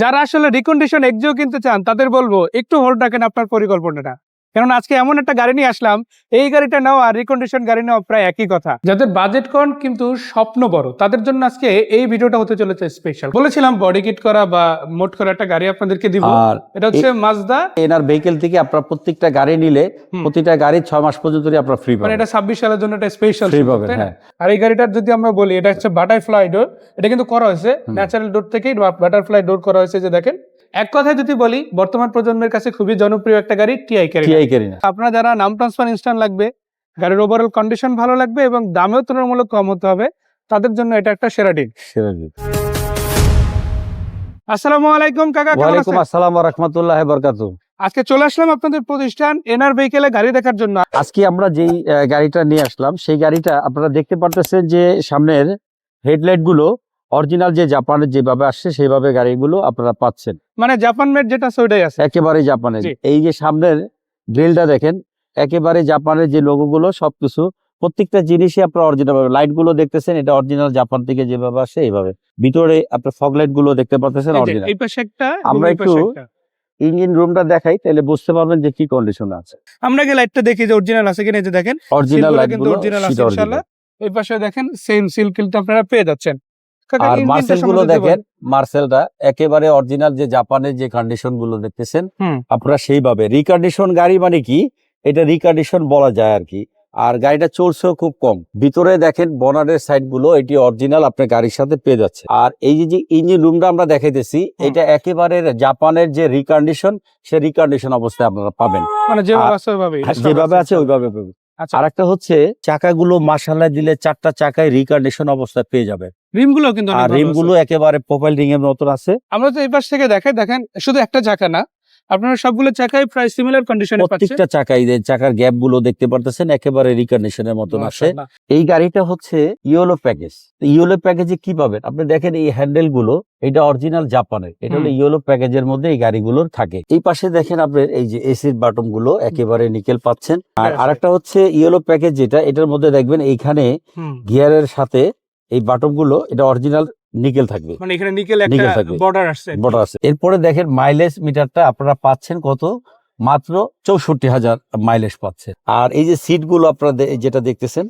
যারা আসলে recondition Axio কিনতে চান তাদের বলব একটু হোল্ড রাখেন আপনার পরিকল্পনাটা। কারণ আজকে এমন একটা গাড়ি নিয়ে আসলাম এই গাড়িটা নেওয়া আর রিকন্ডিশন গাড়ি নেওয়া প্রায় একই কথা। যাদের বাজেট কম কিন্তু স্বপ্ন বড় তাদের জন্য আজকে এই ভিডিওটা হতে চলেছে স্পেশাল বলেছিলাম বডি কিট করা বা মোট করা একটা গাড়ি আপনাদেরকে দিব। এটা হচ্ছে মাজদা এনার ভেহিকেল থেকে আপনার প্রত্যেকটা গাড়ি নিলে প্রতিটা গাড়ি ছয় মাস পর্যন্ত আপনার ফ্রি মানে পাবেন। এটা ছাব্বিশ সালের জন্য একটা স্পেশাল ফ্রি পাবেন হ্যাঁ। আর এই গাড়িটার যদি আমরা বলি এটা হচ্ছে বাটারফ্লাই ডোর এটা কিন্তু করা হয়েছে ন্যাচারাল ডোর থেকেই বাটারফ্লাই ডোর করা হয়েছে যে দেখেন এক কথায় যদি বলি বর্তমান প্রজন্মের কাছে খুবই জনপ্রিয় একটা গাড়ি টিআই টিআই কেরি না আপনার যারা নাম ট্রান্সফার ইনস্ট্যান্ট লাগবে গাড়ির ওভারঅল কন্ডিশন ভালো লাগবে এবং দামেও তুলনামূলক কম হতে হবে তাদের জন্য এটা একটা সেরা ডিল সেরা দিন। আসসালামু আলাইকুম কাকা কেমন আছেন? আসসালাম ওয়া রাহমাতুল্লাহি ওয়া বারাকাতুহু। আজকে চলে আসলাম আপনাদের প্রতিষ্ঠান এনআর ভেহিকেলে গাড়ি দেখার জন্য। আজকে আমরা যেই গাড়িটা নিয়ে আসলাম সেই গাড়িটা আপনারা দেখতে পারতেছেন যে সামনের হেডলাইটগুলো অরিজিনাল যে জাপানের যেভাবে আসছে সেইভাবে গাড়িগুলো আপনারা পাচ্ছেন। মানে জাপান মেড যেটা ওইটাই আছে। একেবারে জাপানের এই যে সামনের গ্রিলটা দেখেন একেবারে জাপানের যে লোগো গুলো সবকিছু প্রত্যেকটা জিনিসই আপনার অরিজিনাল পাবেন। লাইটগুলো দেখতেছেন এটা অরিজিনাল জাপান থেকে যেভাবে আসে এইভাবে। ভিতরে আপনার ফগ লাইটগুলো দেখতে পাচ্ছেন অরিজিনাল এই পাশে একটা আমরা একটু-। ইঞ্জিন রুমটা দেখাই তাহলে বুঝতে পারবেন যে কি কন্ডিশন আছে। আমরা গিয়ে লাইটটা দেখি যে অরিজিনাল আছে কিনা এই যে দেখেন। অরিজিনাল লাইট কিন্তু গুলো অরিজিনাল আছে ইনশাআল্লাহ। এই পাশে দেখেন সেম সিল কিন্তু আপনারা পেয়ে যাচ্ছেন। আর মার্সেলগুলো দেখেন মার্সেলটা একেবারে অরিজিনাল যে জাপানের যে কন্ডিশনগুলো দেখতেছেন আপনারা সেইভাবে। রিকন্ডিশন গাড়ি মানে কি? এটা রিকন্ডিশন বলা যায় আর কি। আর গাড়িটা চলছেও খুব কম। ভিতরে দেখেন বনারের সাইডগুলো এটি অরিজিনাল আপনার গাড়ির সাথে পেয়ে যাচ্ছে আর এই যে যে ইঞ্জিন রুমটা আমরা দেখাইতেছি এটা একেবারে জাপানের যে রিকন্ডিশন সে রিকন্ডিশন অবস্থায় আপনারা পাবেন। মানে যেভাবে আছে ওইভাবেই। যেভাবে আছে ওইভাবে পাবেন। আর একটা হচ্ছে চাকাগুলো মাসালায় দিলে চারটা চাকায় রিকন্ডিশন অবস্থায় পেয়ে যাবে। রিমগুলো কিন্তু আর রিমগুলো রিমগুলো একেবারে প্রোফাইল রিং এর মতন আছে। আমরা তো এই পাশ থেকে দেখাই দেখেন শুধু একটা চাকা না আপনারা সবগুলো চাকাই প্রায় সিমিলার কন্ডিশনে পাচ্ছেন। প্রত্যেকটা চাকাই যে চাকার গ্যাপগুলো দেখতে পারতেছেন একেবারে রিকন্ডিশনের মতন আছে এই গাড়িটা হচ্ছে ইয়েলো প্যাকেজ ইয়েলো প্যাকেজে কি পাবেন? আপনি দেখেন এই হ্যান্ডেলগুলো এটা অরিজিনাল জাপানের এটা হলো ইয়েলো প্যাকেজের মধ্যে এই গাড়িগুলোর থাকে। এই পাশে দেখেন আপনার এই যে এসির বাটনগুলো একেবারে নিকেল পাচ্ছেন। আর আরেকটা হচ্ছে ইয়েলো প্যাকেজ যেটা এটার মধ্যে দেখবেন এইখানে গিয়ারের সাথে এই বাটনগুলো এটা অরিজিনাল নিকেল থাকবে। মানে এখানে নিকেল একটা। বর্ডার আসছে বড় আছে এরপরে দেখেন মাইলেজ মিটারটা আপনারা পাচ্ছেন কত? মাত্র চৌষট্টি হাজার মাইলেজ পাচ্ছে আর এই যে সিটগুলো আপনারা যেটা দেখতেছেন।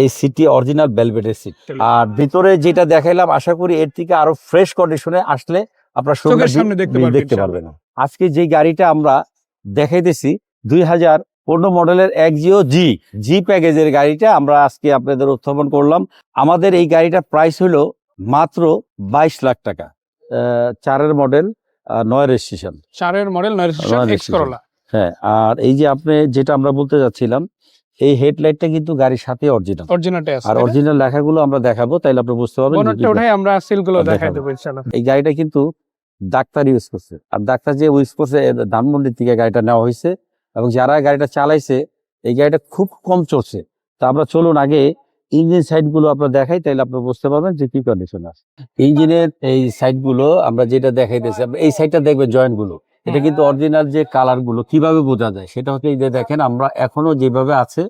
এই সিটটি অরিজিনাল বেলভেটের সিট আর ভিতরে যেটা দেখাইলাম আশা করি এর থেকে আরও ফ্রেশ কন্ডিশনে আসলে আপনার সামনে দেখতে পারবেন দেখতে পারবেন আজকে যে গাড়িটা আমরা দেখাইতেছি দুই হাজার পনেরো মডেলের একজিও জি জি প্যাকেজের গাড়িটা আমরা আজকে আপনাদের উত্থাপন করলাম। আমাদের এই গাড়িটার প্রাইস হলো মাত্র বাইশ লাখ টাকা। চারের মডেল নয় রেজিস্ট্রেশন চারের মডেল নয়। করোলা হ্যাঁ আর এই যে আপনি যেটা আমরা বলতে যাচ্ছিলাম এই হেডলাইটটা কিন্তু গাড়ির সাথে অরিজিনাল আছে আর অরিজিনাল লেখাগুলো আমরা দেখাবো তাইলে আপনি বুঝতে পারবেন যে উঠাই আমরা সিলগুলো দেখাই দেবো ইনশাআল্লাহ। এই গাড়িটা কিন্তু ডাক্তার ইউজ করছে। আর ডাক্তার যে ইউজ করছে ধানমন্ডির থেকে গাড়িটা নেওয়া হয়েছে। এবং যারা গাড়িটা চালাইছে এই গাড়িটা খুব কম চলছে। তা আমরা চলুন আগে ইঞ্জিন সাইডগুলো আপনার দেখাই তাহলে আপনি বুঝতে পারবেন যে কি কন্ডিশন আছে। ইঞ্জিনের এই সাইডগুলো আমরা যেটা দেখাইতেছি এই সাইডটা দেখবেন জয়েন্টগুলো। এটা কিন্তু অরিজিনাল যে কালারগুলো কীভাবে বোঝা যায় সেটা হচ্ছে এই যে দেখেন আমরা এখনও যেভাবে আছে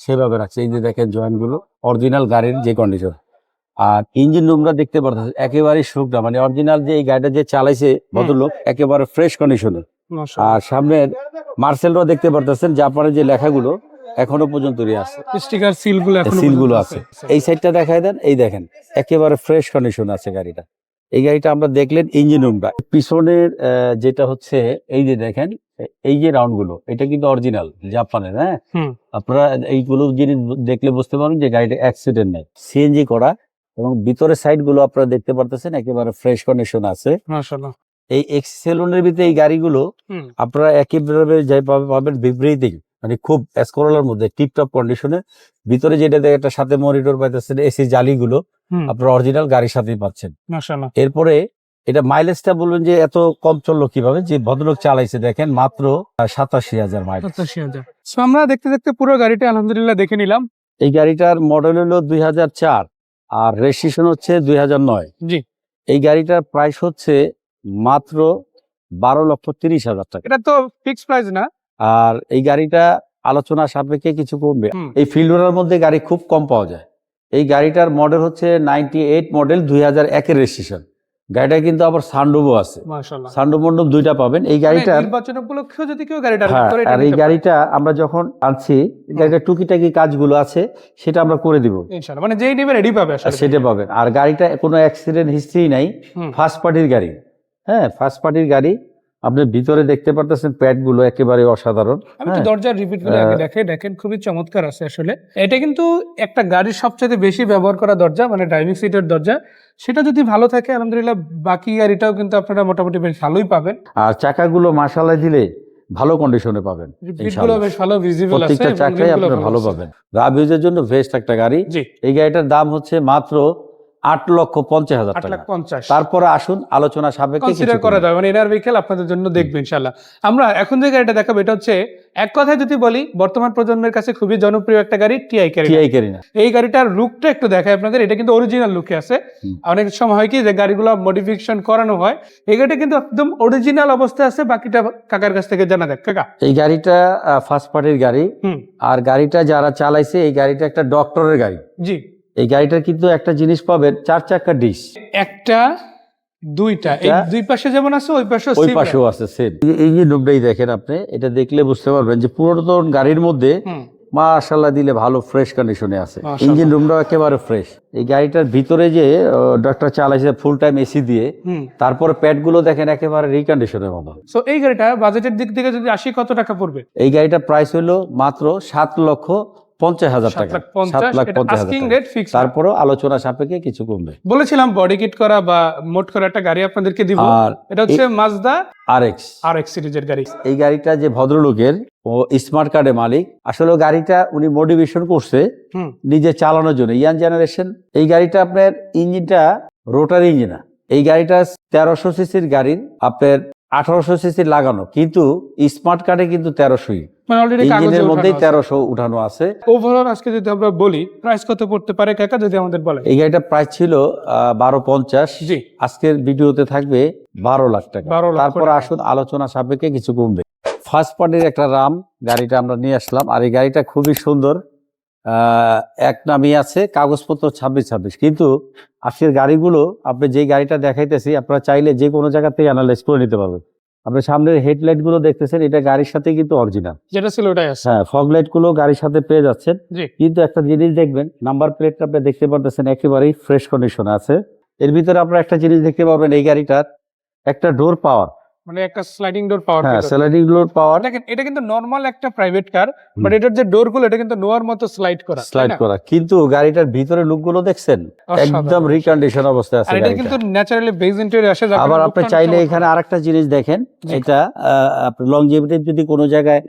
সেভাবে রাখছি। এই যে দেখেন জয়েন্টগুলো অরিজিনাল গাড়ির যে কন্ডিশন আর ইঞ্জিন রুমটা দেখতে পারতেছে একেবারে শুকনা মানে অরিজিনাল যে এই গাড়িটা যে চালাইছে ভদ্রলোক একেবারে ফ্রেশ কন্ডিশনে আর সামনের মার্সেলরাও দেখতে পারতেছেন জাপানের যে লেখাগুলো এখনও পর্যন্ত আছে। স্টিকার সিলগুলো এখন আছে। এই সাইডটা দেখাই দেন এই দেখেন একেবারে ফ্রেশ কন্ডিশন আছে গাড়িটা। এই গাড়িটা আমরা দেখলেন ইঞ্জিন রুমটা পিছনের যেটা হচ্ছে এই যে দেখেন এই যে রাউন্ডগুলো এটা কিন্তু অরিজিনাল জাপানের হ্যাঁ? আপনারা এইগুলো জিনিস দেখলে বুঝতে পারবেন যে গাড়িটা অ্যাক্সিডেন্ট নেই। সিএনজি করা এবং ভিতরের সাইডগুলো আপনারা দেখতে পারতেছেন একেবারে ফ্রেশ কন্ডিশন আছে। এই এক্স সেলুনের ভিতরে এই গাড়িগুলো আপনারা একেবারে যাই পাবে- পাবেন বিব্রিতিং মানে খুব স্কোরলার মধ্যে টিপটপ কন্ডিশনে ভিতরে যেটা দেখে একটা সাথে মনিটর পাইতেছেন এসি জালিগুলো। আপনারা অরিজিনাল গাড়ির সাথেই পাচ্ছেন। এরপরে এটা মাইলেজটা বলবেন যে এত কম চলল কীভাবে? যে ভদ্রলোক চালাইছে দেখেন মাত্র সাতাশি হাজার মাইল পঁচাশি হাজার। আমরা দেখতে দেখতে পুরো গাড়িটা আলহামদুলিল্লাহ দেখে নিলাম। এই গাড়িটার মডেল হলো দুই হাজার চার আর রেজিস্ট্রেশন হচ্ছে দুই হাজার নয়। জি। এই গাড়িটার প্রাইস হচ্ছে মাত্র বারো লক্ষ তিরিশ হাজার টাকা। এটা তো ফিক্স প্রাইস না? আর এই গাড়িটা আলোচনা সাপেক্ষে কিছু কমবে। এই ফিল্ডোরার মধ্যে গাড়ি খুব কম পাওয়া যায়। এই গাড়িটার মডেল হচ্ছে নাইনটি এইট মডেল দুই হাজার একের রেজিস্ট্রেশন গাড়িটা কিন্তু আবার সানরুমও আছে। মাশাআল্লাহ। সানরুম মন্ডপ দুইটা পাবেন। এই মানে গাড়িটার নির্বাচন উপলক্ষেও যদি কেউ গাড়িটা হ্যাঁ করে আর এই গাড়িটা আমরা যখন আনছি গাড়িটা টুকিটাকি কাজগুলো আছে সেটা আমরা করে দিব। ইনশাআল্লাহ। মানে যেই নেবে রেডি পাবে আসলে। সেটা পাবেন। আর গাড়িটা কোনো অ্যাক্সিডেন্ট হিস্ট্রি নাই। ফার্স্ট পার্টির গাড়ি। হ্যাঁ ফার্স্ট পার্টির গাড়ি আপনি ভিতরে দেখতে পারতেছেন প্যাডগুলো একেবারে অসাধারণ। আমি একটু হ্যাঁ। দরজার রিপিট করে আগে দেখে দেখেন খুবই চমৎকার আছে আসলে। এটা কিন্তু একটা গাড়ির সবচেয়ে বেশি ব্যবহার করা দরজা মানে ড্রাইভিং সিটের দরজা। সেটা যদি ভালো থাকে আলহামদুলিল্লাহ বাকি গাড়িটাও কিন্তু আপনারা মোটামুটি বেশ ভালোই পাবেন। আর চাকাগুলো মাসালা দিলে ভালো কন্ডিশনে পাবেন প্রত্যেকটা চাকাই আপনার ভালো পাবেন। রাব ইউজের জন্য বেস্ট একটা গাড়ি। এই গাড়িটার দাম হচ্ছে মাত্র আট লক্ষ পঞ্চাশ হাজার টাকা। তারপরে আসুন আলোচনা সাপেক্ষে করা যাবে মানে এনার ভেহিকেল আপনাদের জন্য দেখবে ইনশাল্লাহ আমরা এখন যে গাড়িটা দেখাবো এটা হচ্ছে এক কথায় যদি বলি বর্তমান প্রজন্মের কাছে খুবই জনপ্রিয় একটা গাড়ি টিআই টিআই ক্যারিনা এই গাড়িটার লুকটা একটু দেখায় আপনাদের এটা কিন্তু অরিজিনাল লুকে আছে। অনেক সময় হয় কি যে গাড়িগুলো মডিফিকেশন করানো হয় এই গাড়িটা কিন্তু একদম অরিজিনাল অবস্থায় আছে বাকিটা কাকার কাছ থেকে জানা দেখ কাকা। এই গাড়িটা ফার্স্ট পার্টির গাড়ি। আর গাড়িটা যারা চালাইছে এই গাড়িটা একটা ডক্টরের গাড়ি। জি। এই গাড়িটার কিন্তু একটা জিনিস পাবেন চার চাকা ডিস একটা দুইটা। এই দুই পাশে যেমন আছে ওই পাশে ওই পাশেও আছে সেম এই যে লুকটাই দেখেন আপনি এটা দেখলে বুঝতে পারবেন যে পুরাতন গাড়ির মধ্যে মাশাল্লাহ দিলে ভালো ফ্রেশ কন্ডিশনে আছে। ইঞ্জিন রুমটাও একেবারে ফ্রেশ এই গাড়িটার ভিতরে যে ডক্টর চালাইছে ফুল টাইম এসি দিয়ে তারপরে প্যাডগুলো দেখেন একেবারে রিকন্ডিশনের মতো। সো এই গাড়িটা বাজেটের দিক থেকে যদি আসি কত টাকা পড়বে? এই গাড়িটার প্রাইস হলো মাত্র সাত লক্ষ পঞ্চাশ হাজার টাকা। সাত লাখ পঞ্চাশ হাজার তারপরেও আলোচনা সাপেক্ষে কিছু কমবে। বলেছিলাম বডি কিট করা বা মোট করা একটা গাড়ি আপনাদেরকে দিব। আর এটা হচ্ছে Mazda R X R X সিরিজের গাড়ি। এই গাড়িটা যে ভদ্রলোকের ও স্মার্ট কার্ডের মালিক আসলে গাড়িটা উনি মোটিভেশন করছে নিজে চালানোর জন্য। ইয়ান জেনারেশন এই গাড়িটা আপনার ইঞ্জিনটা রোটার ইঞ্জিন এই গাড়িটা তেরোশো সিসির গাড়ির আপনার আঠারোশো সিসির লাগানো। কিন্তু স্মার্ট কার্ডে কিন্তু তেরোশোই। মানে অলরেডি ইঞ্জিনের মধ্যেই তেরোশো উঠানো আছে। ওভারঅল আজকে যদি আমরা বলি প্রাইস কত পড়তে পারে কাকা যদি আমাদের বলে এই গাড়িটার প্রাইস ছিল বারো পঞ্চাশ। জি। আজকের ভিডিওতে থাকবে বারো লাখ টাকা। তারপর আসুন আলোচনা সাপেক্ষে কিছু কমবে। ফার্স্ট পার্টির একটা রাম গাড়িটা আমরা নিয়ে আসলাম আর এই গাড়িটা খুবই সুন্দর। আহ, এক নামই আছে কাগজপত্র ছাব্বিশ ছাব্বিশ। কিন্তু আজকের গাড়িগুলো আপনি যে গাড়িটা দেখাইতেছি আপনারা চাইলে যে কোনো জায়গা থেকে অ্যানালাইজ করে নিতে পারবেন। আপনি সামনের হেডলাইটগুলো দেখতেছেন এটা গাড়ির সাথে কিন্তু অরিজিনাল যেটা ছিল ওটাই আছে। হ্যাঁ ফগ লাইটগুলো গাড়ির সাথে পেয়ে যাচ্ছেন। কিন্তু একটা জিনিস দেখবেন নাম্বার প্লেটটা আপনি দেখতে পারতেছেন একেবারেই ফ্রেশ কন্ডিশন আছে। এর ভিতরে আপনারা একটা জিনিস দেখতে পাবেন এই গাড়িটার একটা ডোর পাওয়ার মানে একটা স্লাইডিং ডোর পাওয়ার হ্যাঁ স্যালাডিং ডোর পাওয়ার দেখেন এটা কিন্তু নর্মাল একটা প্রাইভেট কার বাট এটার যে ডোরগুলো এটা কিন্তু নোয়ার মতো স্লাইড করা স্লাইড করা। কিন্তু গাড়িটার ভিতরে লুকগুলো দেখছেন একদম রিকন্ডিশন অবস্থায় আছে এটা কিন্তু ন্যাচারালি বেজ ইন্টেরিয়র আসে আবার আপনি চাইলে এখানে আরেকটা জিনিস দেখেন। এটা লংজিভিটির যদি কোনো জায়গায়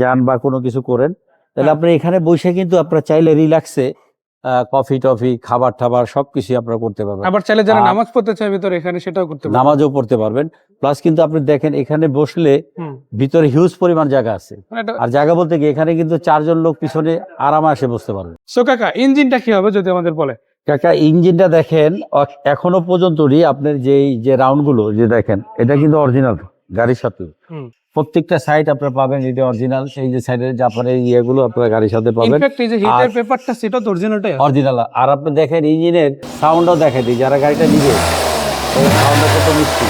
যান বা কোনো কিছু করেন তাহলে হ্যাঁ। আপনি এখানে বসে কিন্তু আপনারা চাইলে রিল্যাক্সে কফি টফি খাবার টাবার সবকিছু আপনারা করতে পারবেন। আবার চাইলে যারা নামাজ পড়তে চায় ভিতরে এখানে সেটাও করতে পারে নামাজও পড়তে পারবেন। প্লাস কিন্তু আপনি দেখেন এখানে বসলে ভিতরে হিউজ পরিমাণ জায়গা আছে। মানে আর জায়গা বলতে কি এখানে কিন্তু চারজন লোক পিছনে আরামাসে বসতে পারবে। সো কাকা ইঞ্জিনটা কি হবে যদি আমাদের বলে? কাকা ইঞ্জিনটা দেখেন এখনও পর্যন্তই আপনার যে যে রাউন্ডগুলো যে দেখেন এটা কিন্তু অরিজিনাল গাড়ির সাথে। প্রত্যেকটা সাইড আপনারা পাবেন এটা অরিজিনাল সেই যে সাইডের যে এই ইয়েগুলো আপনার গাড়ির সাথে পাবেন। ইনফ্যাক্ট এই যে হিটার পেপারটা সেটা অরিজিনালটাই অরিজিনাল আর আপনি দেখেন ইঞ্জিনের সাউন্ডও দেখে দিই যারা গাড়িটা নিবে সাউন্ডটা কত মিষ্টি।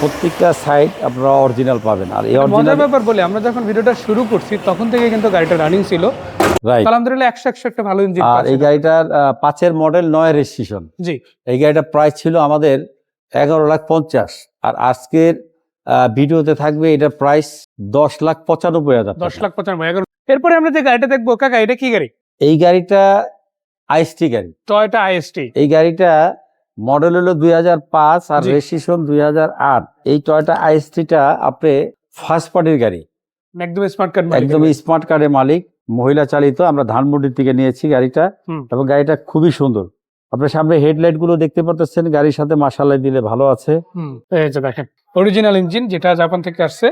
প্রত্যেকটা সাইড আপনারা অরিজিনাল পাবেন আর এই অরিজিনাল ব্যাপার বলি আমরা যখন ভিডিওটা শুরু করছি তখন থেকে কিন্তু গাড়িটা রানিং ছিল। রাইট আলহামদুলিল্লাহ একশো একশো একটা ভালো ইঞ্জিন আর এই গাড়িটার পাঁচের মডেল নয় রেজিস্ট্রেশন জি। এই গাড়িটার প্রাইস ছিল আমাদের এগারো লাখ পঞ্চাশ। আর আজকের ভিডিওতে থাকবে এটার প্রাইস দশ লাখ পঁচানব্বই হাজার দশ লাখ পঁচানব্বই এগারো এরপরে আমরা যে গাড়িটা দেখব কাকা এটা কি গাড়ি? এই গাড়িটা আইএসটি গাড়ি। টয়টা আইএসটি এই গাড়িটা মডেল হলো দুই হাজার পাঁচ আর। রেজিস্ট্রেশন দুই হাজার আট। এই টয়টা আইএসটিটা আপনি ফার্স্ট পার্টির গাড়ি। একদম স্মার্ট কার্ড একদম স্মার্ট কার্ডের মালিক মহিলা চালিত। আমরা ধানমন্ডির থেকে নিয়েছি গাড়িটা এবং গাড়িটা খুবই সুন্দর। আপনার সামনে হেডলাইটগুলো দেখতে পারতেছেন গাড়ির সাথে মাসালাই দিলে ভালো আছে। এই যে দেখেন অরিজিনাল ইঞ্জিন যেটা জাপান থেকে আসছে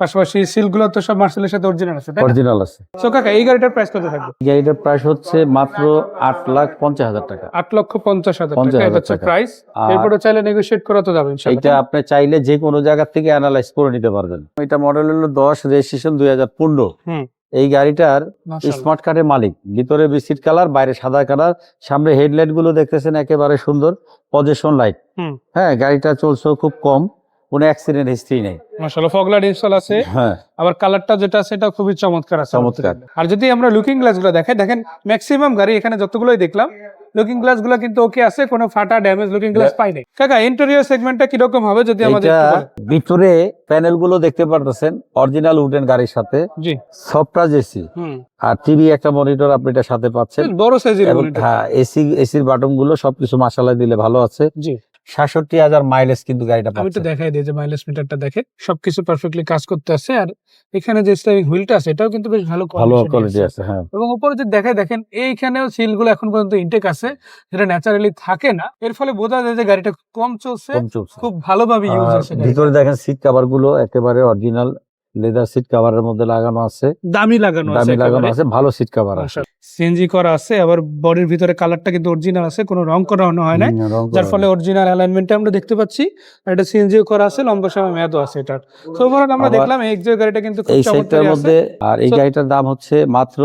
পাশাপাশি সিলগুলো তো সব মার্সেলের সাথে অরিজিনাল আছে অরিজিনাল আছে। সো কাকা এই গাড়িটার প্রাইস কত থাকবে? এই গাড়িটার প্রাইস হচ্ছে মাত্র আট লাখ পঞ্চাশ হাজার টাকা। আট লক্ষ পঞ্চাশ হাজার টাকা এটা হচ্ছে প্রাইস এরপরে চাইলে নেগোশিয়েট করা তো যাবে ইনশাআল্লাহ এটা আপনি চাইলে যে কোনো জায়গা থেকে অ্যানালাইজ করে নিতে পারবেন। এটা মডেল হলো দশ রেজিস্ট্রেশন দুই হাজার পনেরো। হুম। এই গাড়িটার স্মার্ট কার্ডের মালিক। ভিতরে বিস্কিট কালার বাইরে সাদা কালার সামনে হেডলাইটগুলো দেখতেছেন একেবারে সুন্দর পজেশন লাইট। হ্যাঁ গাড়িটা চলছে খুব কম কোনো অ্যাক্সিডেন্ট হিস্ট্রি নেই। মাশাআল্লাহ ফগ ইনস্টল আছে। হ্যাঁ। আবার কালারটা যেটা সেটা খুবই চমৎকার আছে চমৎকার। আর যদি আমরা লুকিং গ্লাসগুলো দেখাই দেখেন ম্যাক্সিমাম গাড়ি এখানে যতগুলোই দেখলাম লুকিং গ্লাসগুলো কিন্তু ওকে আছে কোনো ফাটা ড্যামেজ লুকিং গ্লাস পাই নাই। কাকা ইন্টেরিয়র সেগমেন্টটা কীরকম হবে যদি আমাদের? ভিতরে প্যানেলগুলো দেখতে পারতেছেন অরিজিনাল উডেন গাড়ির সাথে। জি। সফটটা এসি হুম। আর টিভি একটা মনিটর আপনি এটা সাথে পাচ্ছেন। বড় সাইজের মনিটর হ্যাঁ এসি এসির বাটনগুলো সবকিছু মাশাআল্লাহ দিলে ভালো আছে। জি। সাতষট্টি হাজার মাইলেজ কিন্তু গাড়িটা আমি তো দেখাই দিই যে মাইলেজ মিটারটা দেখে সবকিছু পারফেক্টলি কাজ করতে আছে আর এখানে যে স্টারিং হুইলটা আছে এটাও কিন্তু বেশ ভালো ভালো কোয়ালিটি আছে। হ্যাঁ। এবং উপরে যদি দেখায় দেখেন এইখানেও সিলগুলো এখন পর্যন্ত ইনটেক আছে যেটা ন্যাচারালি থাকে না। এর ফলে বোঝা যায় যে গাড়িটা কম চলছে খুব ভালোভাবে ইউজ আছে ভিতরে দেখেন সিট কভারগুলো একেবারে অরিজিনাল লেদার সিট কভারের মধ্যে লাগানো আছে। দামি লাগানো আছে দামি লাগানো আছে ভালো সিট কাভার আছে। সিএনজি করা আছে আবার বডির ভিতরে কালারটা কিন্তু অরিজিনাল আছে কোনো রং করানো হয় না যার ফলে অরিজিনাল অ্যালাইনমেন্টটা আমরা দেখতে পাচ্ছি। আর এটা সিএনজি করা আছে লম্বা সময় মেয়াদও আছে এটার। তো ওভারঅল আমরা দেখলাম এই এক্সিও গাড়িটা কিন্তু খুব এই আছে। মধ্যে আর এই গাড়িটার দাম হচ্ছে মাত্র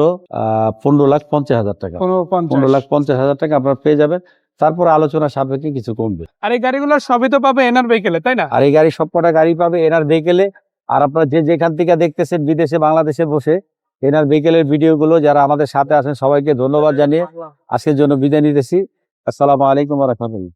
পনেরো লাখ পঞ্চাশ হাজার টাকা। কোনো পনেরো লাখ পঞ্চাশ। পঞ্চাশ হাজার টাকা আপনারা পেয়ে যাবেন। তারপর আলোচনা সাপেক্ষে কিছু কমবে। আর এই গাড়িগুলোর সবই তো পাবে এনআর ভেহিকেলে তাই না? আর এই গাড়ি সবকটা গাড়ি পাবে এনার ভেহিকেলে আর আপনারা যে যেখান থেকে দেখতেছেন বিদেশে বাংলাদেশে বসে এনার ভেহিকেলের ভিডিওগুলো যারা আমাদের সাথে আছেন সবাইকে ধন্যবাদ জানিয়ে আজকের জন্য বিদায় নিতেছি। আসসালামু আলাইকুম রহমতুল্লাহ।